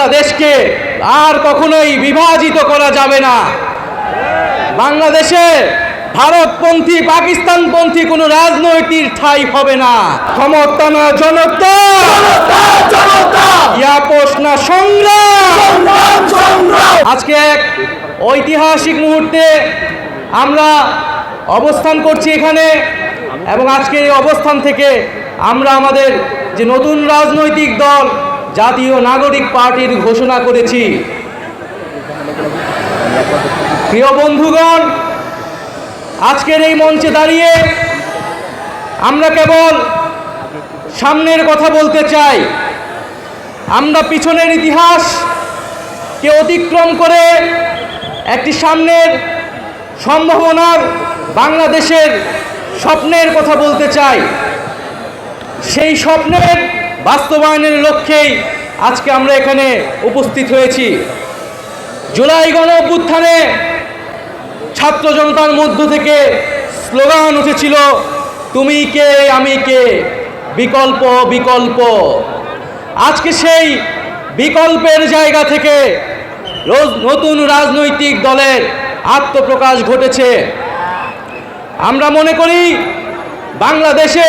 বাংলাদেশকে আর কখনোই বিভাজিত করা যাবে না। বাংলাদেশে ভারতপন্থী পাকিস্তানপন্থী কোনো রাজনৈতিক ঠাই হবে না। ক্ষমতা না জনতা। ইয়াপোষ না সংগ্রাম। আজকে এক ঐতিহাসিক মুহূর্তে আমরা অবস্থান করছি এখানে এবং আজকে এই অবস্থান থেকে আমরা আমাদের যে নতুন রাজনৈতিক দল জাতীয় নাগরিক পার্টির ঘোষণা করেছি। প্রিয় বন্ধুগণ, আজকের এই মঞ্চে দাঁড়িয়ে আমরা কেবল সামনের কথা বলতে চাই। আমরা পিছনের ইতিহাস কে অতিক্রম করে একটি সামনের সম্ভাবনার বাংলাদেশের স্বপ্নের কথা বলতে চাই। সেই স্বপ্নের বাস্তবায়নের লক্ষ্যেই আজকে আমরা এখানে উপস্থিত হয়েছি। জুলাই গণ অভ্যুত্থানে ছাত্র জনতার মধ্য থেকে স্লোগান উঠেছিল, তুমি কে, আমি কে? বিকল্প বিকল্প। আজকে সেই বিকল্পের জায়গা থেকে রোজ নতুন রাজনৈতিক দলের আত্মপ্রকাশ ঘটেছে। আমরা মনে করি, বাংলাদেশে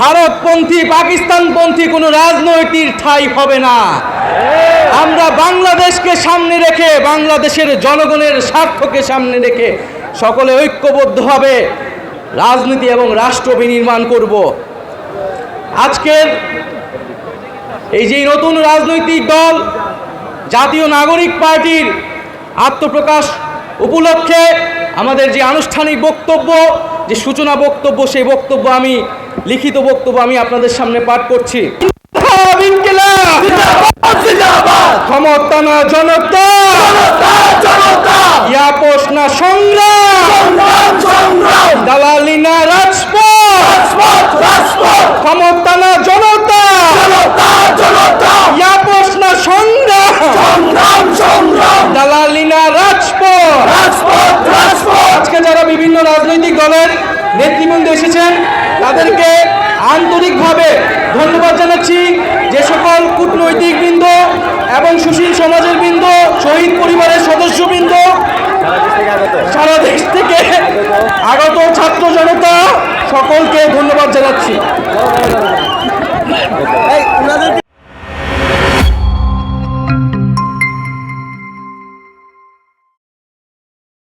ভারতপন্থী, পাকিস্তানপন্থী কোনো রাজনৈতিক ঠাই হবে না। আমরা বাংলাদেশকে সামনে রেখে, বাংলাদেশের জনগণের স্বার্থকে সামনে রেখে সকলে ঐক্যবদ্ধভাবে রাজনীতি এবং রাষ্ট্র বিনির্মাণ করব। আজকের এই যে নতুন রাজনৈতিক দল, জাতীয় নাগরিক পার্টির আত্মপ্রকাশ উপলক্ষে আমাদের যে আনুষ্ঠানিক বক্তব্য, যে সূচনা বক্তব্য, সেই বক্তব্য আমি লিখিত বক্তব্য আমি আপনাদের সামনে পাঠ করছি। যারা বিভিন্ন রাজনৈতিক দলের নেতৃবৃন্দ এসেছেন তাদেরকে আন্তরিকভাবে ধন্যবাদ জানাচ্ছি যে সকল কূটনৈতিক বৃন্দ এবং সুশীল সমাজের বৃন্দ, শহীদ পরিবারের সদস্যবৃন্দ, সারা দেশ থেকে আগত ছাত্র জনতা সকলকে ধন্যবাদ জানাচ্ছি।